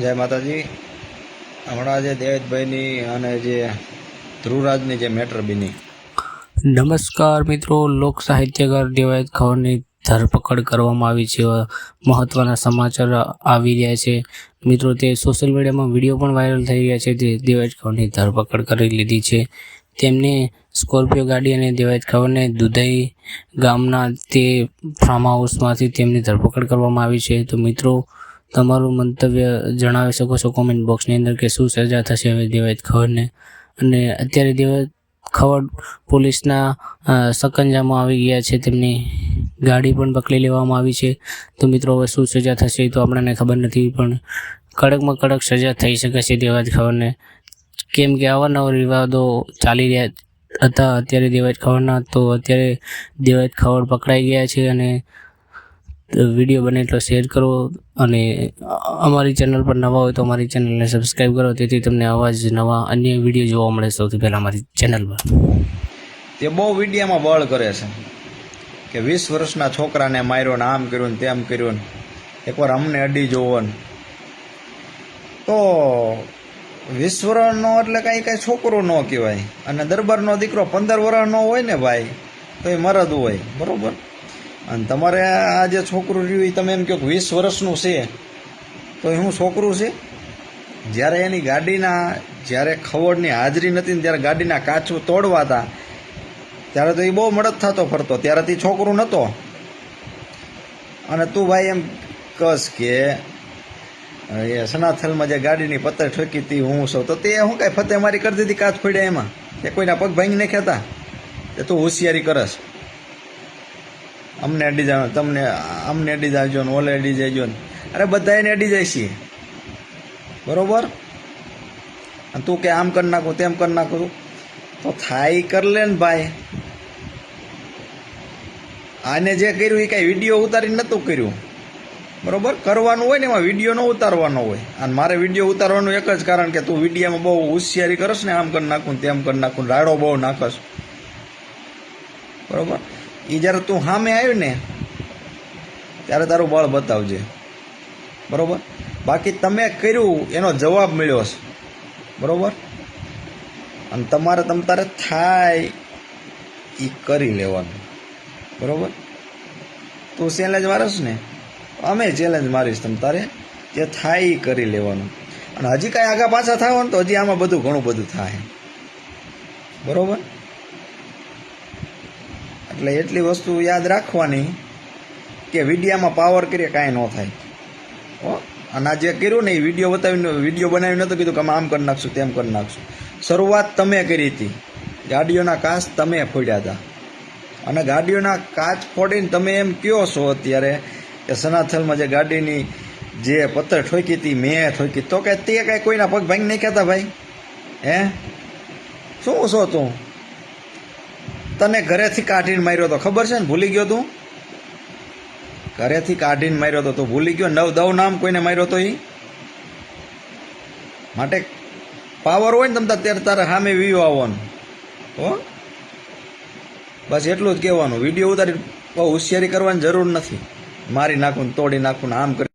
જય માતાજી. હમણાં જે દેવેદભાઈની અને જે ધ્રુવરાજની જે મેટર બની. નમસ્કાર મિત્રો, લોક સાહિત્યકાર દેવાયત ખવરની ધરપકડ કરવામાં આવી છે. મહત્વના સમાચાર આવી રહ્યા છે. મિત્રો, તે સોશિયલ મીડિયામાં વીડિયો પણ વાયરલ થઈ રહ્યા છે. તે દેવાયત ખવરની ધરપકડ કરી લીધી છે. તેમને સ્કોર્પિયો ગાડી અને દેવાયત ખવરને દુધઈ ગામના તે ફાર્મ હાઉસમાંથી તેમની ધરપકડ કરવામાં આવી છે. તો મિત્રો તમારું મંતવ્ય જણાવી શકો છો કોમેન્ટ બોક્સની અંદર કે શું સજા થશે હવે દેવાયત ખવડને? અને અત્યારે દેવાયત ખવડ પોલીસના સકંજામાં આવી ગયા છે, તેમની ગાડી પણ પકડી લેવામાં આવી છે. તો મિત્રો, હવે શું સજા થશે એ તો આપણને ખબર નથી, પણ કડકમાં કડક સજા થઈ શકે છે દેવાજ ખવડને. કેમ કે અવારનવાર વિવાદો ચાલી રહ્યા હતા, અત્યારે દેવાજ ખવડના, તો અત્યારે દેવાજ ખવડ પકડાઈ ગયા છે અને વીડિયો બને એટલો શેર કરો અને અમારી ચેનલ પર નવા હોય તો અમારી ચેનલને સબસ્ક્રાઈબ કરો. તેથી તમને આવા જ નવા અન્ય વીડિયો જોવા મળે સૌથી પહેલાં અમારી ચેનલ પર. તે બહુ વિડીયામાં બળ કરે છે કે વીસ વર્ષના છોકરાને માર્યો ને આમ કર્યું ને તેમ કર્યું ને. એકવાર અમને અડી જોવો ને. તો વીસ વર્ષનો એટલે કાંઈ કાંઈ છોકરો ન કહેવાય. અને દરબારનો દીકરો પંદર વર્ષનો હોય ને ભાઈ, તો એ મરદ હોય. બરોબર? અને તમારે આ જે છોકરું રહ્યું એ તમે એમ કહો વીસ વર્ષનું છે, તો શું છોકરું છે? જ્યારે એની ગાડીના, જ્યારે ખવડની હાજરી નથી ને ત્યારે ગાડીના કાચું તોડવા હતા, ત્યારે તો એ બહુ મદદ થતો ફરતો. ત્યારે તે છોકરું નહોતો અને તું ભાઈ એમ કસ કે, એ સનાથલમાં જે ગાડીની પત્તર ઠોકી હતી હું છું તો તે શું કાંઈ ફતે મારી કરી દીધી, કાચ ફોડ્યા એમાં. કે કોઈના પગ ભાંગી નાખ્યા હતા? એ તું હોશિયારી કરસ. અમને અડી જાવ તમને અમને અડી જાજો ને ઓલે અડી જાયજો ને. અરે બધાને અડી જાય છીએ બરોબર? અને તું કે આમ કરી નાખું, તેમ કરી નાખું તો. થાય કર લે ને ભાઈ. આને જે કર્યું એ કાંઈ વીડિયો ઉતારીને નહોતું કર્યું. બરોબર? કરવાનું હોય ને એમાં વીડિયો ન ઉતારવાનો હોય. અને મારે વીડિયો ઉતારવાનું એક જ કારણ કે તું વિડીયામાં બહુ હોશિયારી કરશ ને, આમ કરી નાખું તેમ કરી નાખું રાડો બહુ નાખશ બરોબર? એ જ્યારે તું સામે આવ્યું ને, ત્યારે તારું બળ બતાવજે. બરાબર? બાકી તમે કર્યું, એનો જવાબ મળ્યો છે બરાબર? અને તમારે તમ તારે થાય એ કરી લેવાનું. બરાબર? તું ચેલેન્જ મારસ ને, અમે ચેલેન્જ મારીશ તમ તારે, જે થાય એ કરી લેવાનું. અને હજી કાંઈ આગા પાછા થાવ ને તો હજી આમાં બધું ઘણું બધું થાય. બરોબર? એટલે એટલી વસ્તુ યાદ રાખવાની કે વિડીયામાં પાવર કરીએ કાંઈ ન થાય. હો, અને આ જે કર્યું ને એ વીડિયો બતાવીને, વીડિયો બનાવીને નહોતું કીધું કે આમ કરી નાખશું, તેમ કરી નાખશું. શરૂઆત તમે કરી હતી. ગાડીઓના કાચ તમે ફોડ્યા હતા. અને ગાડીઓના કાચ ફોડીને તમે એમ કહો છો અત્યારે કે સનાથલમાં જે ગાડીની જે પથ્થર ઠોકી હતી, મેં ઠોકી. તો કે તે કાંઈ કોઈના પગ ભાંગી નાખ્યા હતા ભાઈ? હે? શું છો તું? તને ઘરેથી કાઢીને માર્યો તો ખબર છે ને? ભૂલી ગયો તું? ઘરેથી કાઢીને માર્યો તો તું ભૂલી ગયો? નવ દવ નામ કોઈને માર્યો તો એ માટે પાવર હોય ને તમે ત્યારે તારે સામે વીવો આવવાનું. હો? બસ એટલું જ કહેવાનું. વીડિયો ઉતારી બહુ હોશિયારી કરવાની જરૂર નથી. મારી નાખું તોડી નાખું આમ કરી